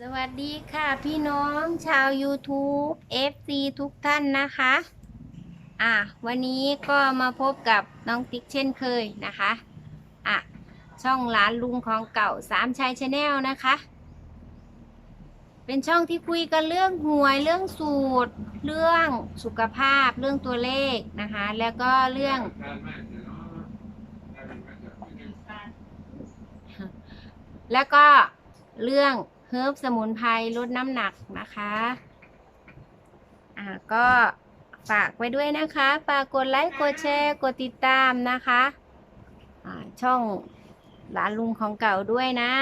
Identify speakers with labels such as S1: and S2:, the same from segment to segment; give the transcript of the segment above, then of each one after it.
S1: สวัสดีค่ะพี่น้องชาว YouTube FC ทุกท่านนะคะ อะวันนี้ก็มาพบกับน้องติ๊กเช่นเคยนะคะ อะ ช่องหลานลุงของเก่าสามชายชาแนลนะคะ เป็นช่องที่คุยกันเรื่องหวยเรื่องสูตร เรื่องสุขภาพเรื่องตัวเลขนะคะ แล้วก็เรื่อง แล้วก็เรื่อง เฮิร์บสมุนไพรลดน้ำหนักนะคะอ่าก็ฝากไว้ด้วยนะคะฝากกดไลค์กดแชร์กดติดตามนะคะอ่าช่องหลานลุงของเก่าด้วยนะ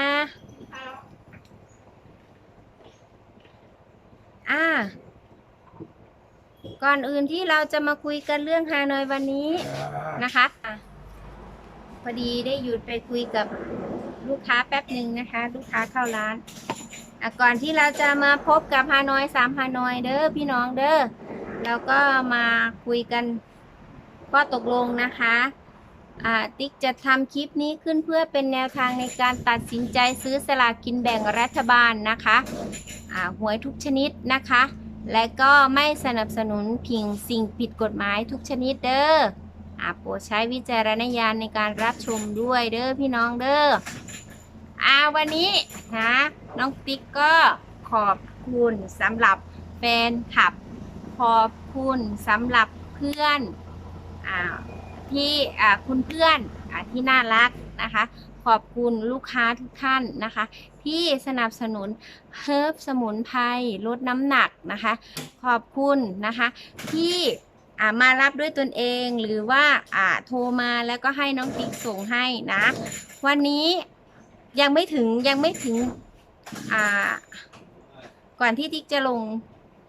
S1: อ่าก่อนอื่นที่เราจะมาคุยกันเรื่องฮานอยวันนี้นะคะพอดีได้หยุดไปคุยกับลูกค้าแป๊บหนึ่งนะคะ ลูกค้าเข้าร้าน อะก่อนที่เราจะมาพบกับฮานอยสามฮานอยเด้อพี่น้องเด้อเราก็มาคุยกันข้อตกลงนะคะอ่าติ๊กจะทำคลิปนี้ขึ้นเพื่อเป็นแนวทางในการตัดสินใจซื้อสลากกินแบ่งรัฐบาลนะคะอ่าหวยทุกชนิดนะคะ และก็ไม่สนับสนุนพิงสิ่งผิดกฎหมายทุกชนิดเด้ออ่าโปรดใช้วิจารณญาณในการรับชมด้วยเด้อพี่น้องเด้อ อ่าวันนี้นะน้องติ๊กก็ขอบคุณสำหรับแฟนคลับ ขอบคุณสำหรับเพื่อนอ่าที่อ่าคุณเพื่อนอ่าที่น่ารักนะคะ ขอบคุณลูกค้าทุกท่านนะคะ ที่สนับสนุนเฮิร์บสมุนไพรลดน้ำหนักนะคะ ขอบคุณนะคะที่มารับด้วยตนเองหรือว่าโทรมาแล้วก็ให้น้องติ๊กส่งให้นะ วันนี้ ยังไม่ถึงยังไม่ถึง อ่า ก่อนที่ติ๊กจะลง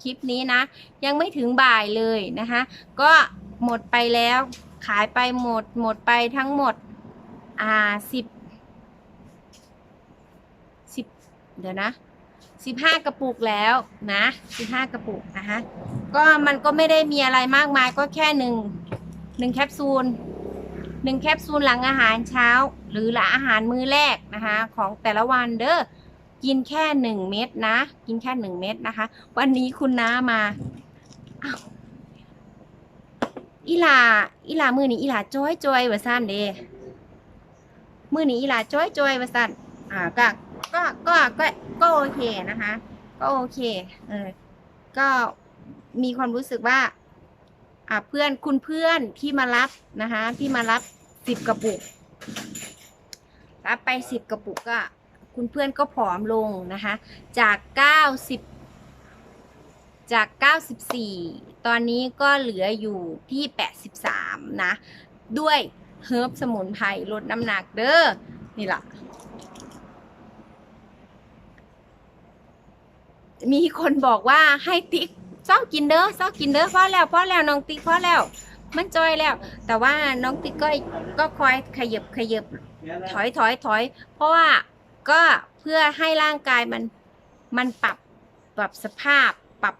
S1: คลิปนี้นะ ยังไม่ถึงบ่ายเลยนะคะ ก็หมดไปแล้วขายไปหมดหมดไปทั้งหมด อ่าสิบสิบเดี๋ยวนะสิบห้ากระปุกแล้วนะสิบห้ากระปุกนะคะก็มันก็ไม่ได้มีอะไรมากมายก็แค่หนึ่งหนึ่งแคปซูลหนึ่งแคปซูลหลังอาหารเช้า หรือลังอาหารมื้อแรกนะคะ ของแต่ละวันเด้อกินแค่หนึ่งเม็ดนะ กินแค่หนึ่งเม็ดนะคะ วันนี้คุณน้ามาอีลาอีลามือนี้อีลาจ้อยจอยว่าสั้นเด้มือนี้อีลาจ้อยจอยว่าสั้นอ่าก็ก็ก็ก็ก็โอเคนะคะ ก็โอเคเออก็มีความรู้สึกว่า อ่าเพื่อนคุณเพื่อนที่มารับนะคะ ที่มารับสิบกระปุก รับไปสิบกระปุกก็คุณเพื่อนก็ผอมลงนะคะ จากเก้าสิบจากเก้าสิบสี่ตอนนี้ก็เหลืออยู่ที่แปดสิบสามนะ ด้วยเฮิร์บสมุนไพรลดน้ำหนักเด้อ นี่ล่ะ มีคนบอกว่าให้ติ๊กเศร้ากินเด้อเศร้ากินเด้อพอแล้วพอแล้วน้องติ๊กพอแล้ว มันจอยแล้ว แต่ว่าน้องติ๊กก็ก็คอยขยับขยับถอยถอยถอย เพราะว่าก็เพื่อให้ร่างกายมันมันปรับปรับสภาพปรับ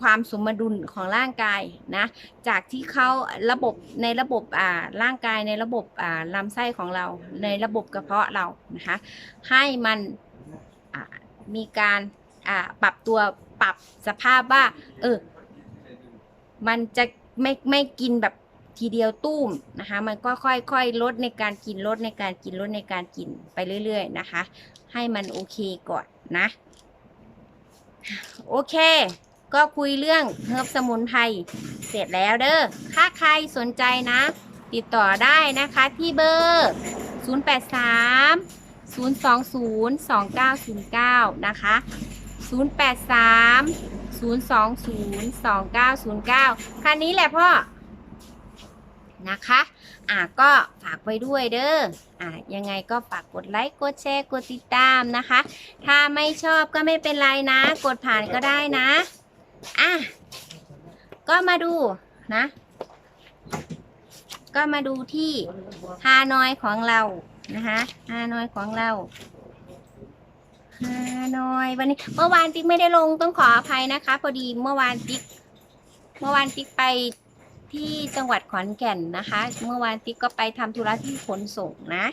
S1: ความสมดุลของร่างกายนะ จากที่เขาระบบในระบบอ่าร่างกายในระบบอ่าลำไส้ของเรา ในระบบกระเพาะเรานะคะให้มันอ่ามีการอ่าปรับตัวปรับสภาพว่า เออ มันจะ ไม่ไม่กินแบบทีเดียวตุ้มนะคะ มันก็ค่อยๆลดในการกินลดในการกินลดในการกินไปเรื่อย ๆ นะคะ ให้มันโอเคก่อนนะ โอเค ก็คุยเรื่องเฮิร์บสมุนไพรเสร็จแล้วเด้อถ้าใครสนใจนะ ติดต่อได้นะคะที่เบอร์ 083 020 2909 นะคะ 083 020 2909 คันนี้แหละพ่อ นะคะ อะก็ฝากไว้ด้วยเด้อ อะยังไงก็ฝากกดไลค์ กดแชร์ กดติดตามนะคะ ถ้าไม่ชอบก็ไม่เป็นไรนะ กดผ่านก็ได้นะ อะ ก็มาดูนะ ก็มาดูที่ฮานอยของเรานะคะฮานอยของเราฮา นอยวันนี้เมื่อวานติ๊กไม่ได้ลงต้องขออภัยนะคะ พอดีเมื่อวานติ๊กเมื่อวานติ๊กไปที่จังหวัดขอนแก่นนะคะ เมื่อวานติ๊กก็ไปทำธุระที่ขนส่งนะ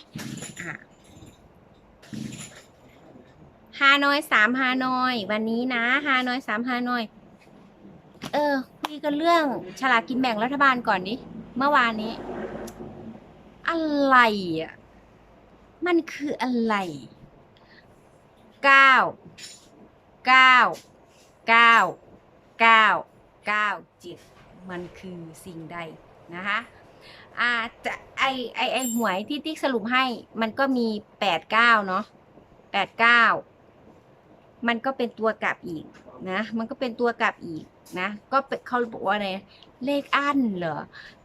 S1: ฮานอยสามฮานอย วันนี้นะฮานอยสามฮานอย เออคุยกันเรื่องฉลากกินแบ่งรัฐบาลก่อนดิเมื่อวานนี้ อะไรอะมันคืออะไร เก้าเก้าเก้าเก้าเก้าเจ็ดมันคือสิ่งใดนะคะอ่าจะไอไอไอหวยที่ติ๊กสรุปให้มันก็มีแปดเก้าเนาะแปดเก้ามันก็เป็นตัวกลับอีกนะ มันก็เป็นตัวกลับอีกนะ ก็เขาบอกว่าไงเลขอั้นเหรอ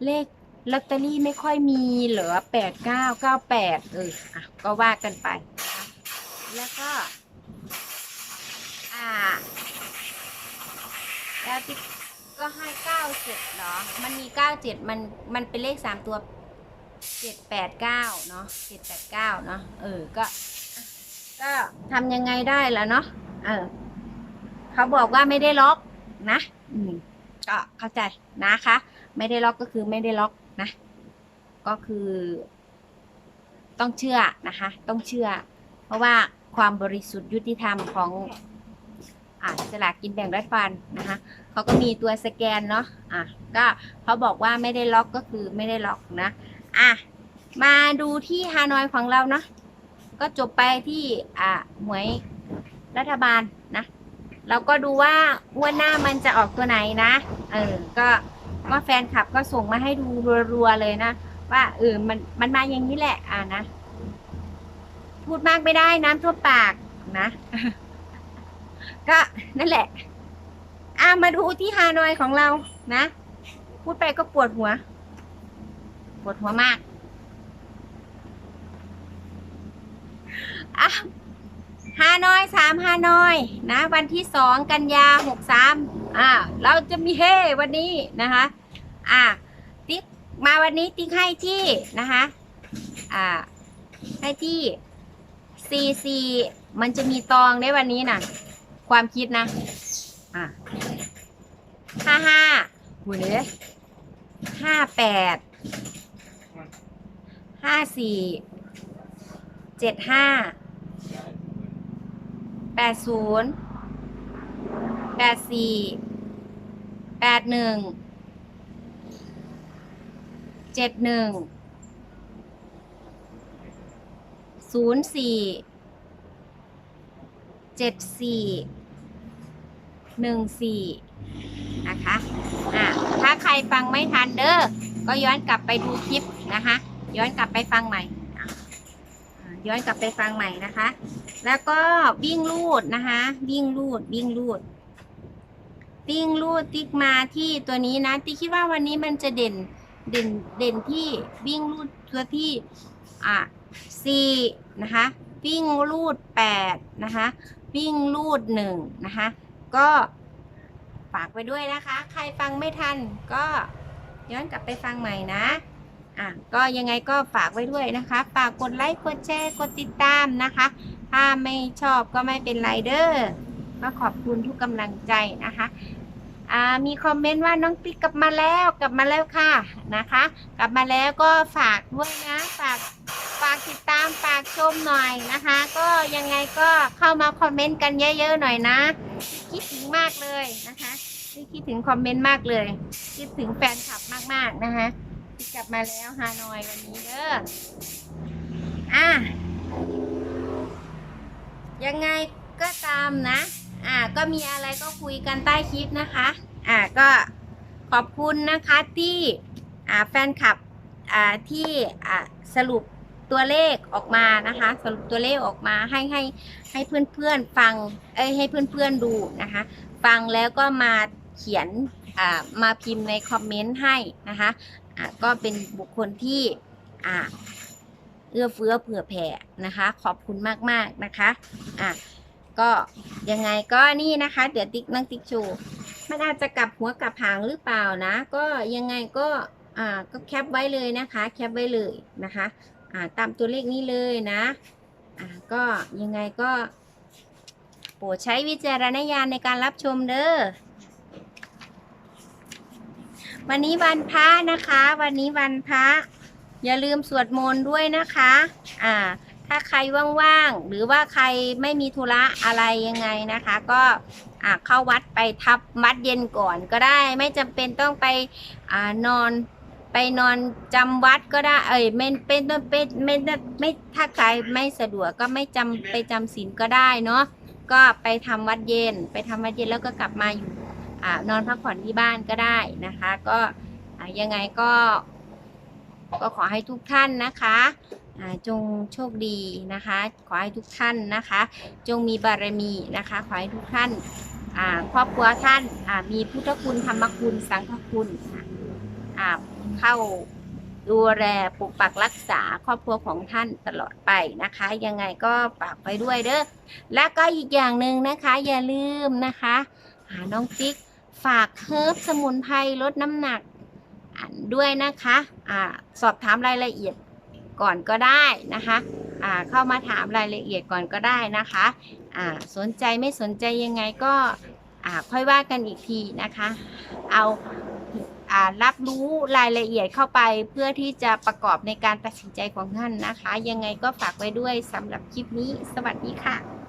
S1: เลขลอตเตอรี่ไม่ค่อยมีเหรอแปดเก้าเก้าแปดเอออะก็ว่ากันไป แล้วก็ อ่า แล้วติ๊กก็ให้เก้าเจ็ดเหรอ มันมีเก้าเจ็ดมัน มันเป็นเลขสามตัวเจ็ดแปดเก้าเนาะเจ็ดแปดเก้าเนาะ เออ ก็ ก็ทำยังไงได้แล้วเนาะ เออ เขาบอกว่าไม่ได้ล็อกนะ อืม ก็เข้าใจนะคะ ไม่ได้ล็อกก็คือไม่ได้ล็อกนะ ก็คือ ต้องเชื่อนะคะ ต้องเชื่อ เพราะว่าความบริสุทธิ์ยุติธรรมของ อ่าสลากกินแบ่งรัฐบาลนะคะเขาก็มีตัวสแกนเนาะอะก็เขาบอกว่าไม่ได้ล็อกก็คือไม่ได้ล็อกนะอะมาดูที่ฮานอยของเราเนาะก็จบไปที่อ่าหวยรัฐบาลนะเราก็ดูว่างวดหน้ามันจะออกตัวไหนนะเออก็ว่าแฟนคลับก็ส่งมาให้ดูรัวๆเลยนะว่าเออมันมันมาอย่างนี้แหละอ่านะ พูดมากไม่ได้น้ำท่วมปากนะ ก็นั่นแหละ อ่ามาดูที่ฮานอยของเรานะ พูดไปก็ปวดหัว ปวดหัวมากอะฮานอยสามฮานอยนะ วันที่สองกันยาหกสามอ่าเราจะมีเฮวันนี้นะคะ อ่าติ๊กมาวันนี้ติ๊กให้ที่นะคะอ่าให้ที่ซีซีมันจะมีตองได้วันนี้น่ะ ความคิดนะ อ่าห้าห้าหูเนี้ยห้าแปด ห้าสี่ เจ็ดห้า แปดศูนย์ แปดสี่ แปดหนึ่ง เจ็ดหนึ่ง ศูนย์สี่ เจ็ดสี่ หนึ่งสี่นะคะอะถ้าใครฟังไม่ทันเด้อก็ย้อนกลับไปดูคลิปนะคะ ย้อนกลับไปฟังใหม่ ย้อนกลับไปฟังใหม่นะคะ แล้วก็วิ่งลูดนะคะ วิ่งลูดวิ่งลูดวิ่งลูดติ๊กมาที่ตัวนี้นะติ๊กคิดว่าวันนี้มันจะเด่นเด่นเด่นที่วิ่งลูดตัวที่อะสี่นะคะวิ่งลูดแปดนะคะ วิ่งลูดหนึ่งนะคะ ก็ฝากไปด้วยนะคะ ใครฟังไม่ทันก็ย้อนกลับไปฟังใหม่นะอะก็ยังไงก็ฝากไว้ด้วยนะคะ ฝากกดไลค์กดแชร์กดติดตามนะคะ ถ้าไม่ชอบก็ไม่เป็นไรเด้อก็ขอบคุณทุกกำลังใจนะคะอ่ามีคอมเมนต์ว่าน้องติ๊กกลับมาแล้วกลับมาแล้วค่ะนะคะ กลับมาแล้วก็ฝากด้วยนะฝาก ฝากติดตามฝากชมหน่อยนะคะ ก็ยังไงก็เข้ามาคอมเมนต์กันเยอะๆหน่อยนะ คิดถึงมากเลยนะคะที่คิดถึงคอมเมนต์มากเลย คิดถึงแฟนคลับมากๆนะคะที่กลับมาแล้วฮานอยวันนี้เด้ออะยังไงก็ตามนะ อ่า ก็มีอะไรก็คุยกันใต้คลิปนะคะ อ่า ก็ขอบคุณนะคะที่ อ่า แฟนคลับ อ่า ที่ อ่า สรุป ตัวเลขออกมานะคะ สรุปตัวเลขออกมาให้ให้ให้เพื่อนๆฟังเอ้ยให้เพื่อนๆดูนะคะ ฟังแล้วก็มาเขียนอ่ามาพิมพ์ในคอมเมนต์ให้นะคะอ่าก็เป็นบุคคลที่อ่าเอื้อเฟื้อเผื่อแผ่นะคะ ขอบคุณมากๆนะคะอะก็ยังไงก็นี่นะคะ เดี๋ยวติ๊กนั่งติ๊กชว์มันอาจจะกลับหัวกลับหางหรือเปล่านะ ก็ยังไงก็อ่าก็แคปไว้เลยนะคะ แคปไว้เลยนะคะ ตามตัวเลขนี้เลยนะอ่าก็ยังไงก็โปรดใช้วิจารณญาณในการรับชมเด้อ วันนี้วันพระนะคะ วันนี้วันพระอย่าลืมสวดมนต์ด้วยนะคะ อ่า ถ้าใครว่างๆ หรือว่าใครไม่มีธุระอะไรยังไงนะคะ ก็อ่าเข้าวัดไปทับวัดเย็นก่อนก็ได้ ไม่จำเป็นต้องไปอ่านอน ไปนอนจำวัดก็ได้ เอ้ยไม่เป็นต้องเป็นไม่ไม่ไม่ถ้าใครไม่สะดวกก็ไม่จำไปจำศีลก็ได้เนาะก็ไปทำวัดเย็น ไปทำวัดเย็นแล้วก็กลับมาอยู่อ่านอนพักผ่อนที่บ้านก็ได้นะคะ ก็ยังไงก็ ก็ขอให้ทุกท่านนะคะจงโชคดีนะคะ ขอให้ทุกท่านนะคะ จงมีบารมีนะคะ ขอให้ทุกท่านครอบครัวท่านมีพุทธคุณธรรมคุณสังฆคุณ อ่าเข้าดูแลปกปักรักษาครอบครัวของท่านตลอดไปนะคะ ยังไงก็ฝากไปด้วยเด้อและก็อีกอย่างหนึ่งนะคะ อย่าลืมนะคะ หาน้องติ๊กฝากเฮิร์บสมุนไพรลดน้ำหนักด้วยนะคะอาสอบถามรายละเอียดก่อนก็ได้นะคะอ่าเข้ามาถามรายละเอียดก่อนก็ได้นะคะอ่าสนใจไม่สนใจยังไงก็ค่อยว่ากันอีกทีนะคะ เอา รับรู้รายละเอียดเข้าไปเพื่อที่จะประกอบในการตัดสินใจของท่านนะคะ ยังไงก็ฝากไว้ด้วยสำหรับคลิปนี้ สวัสดีค่ะ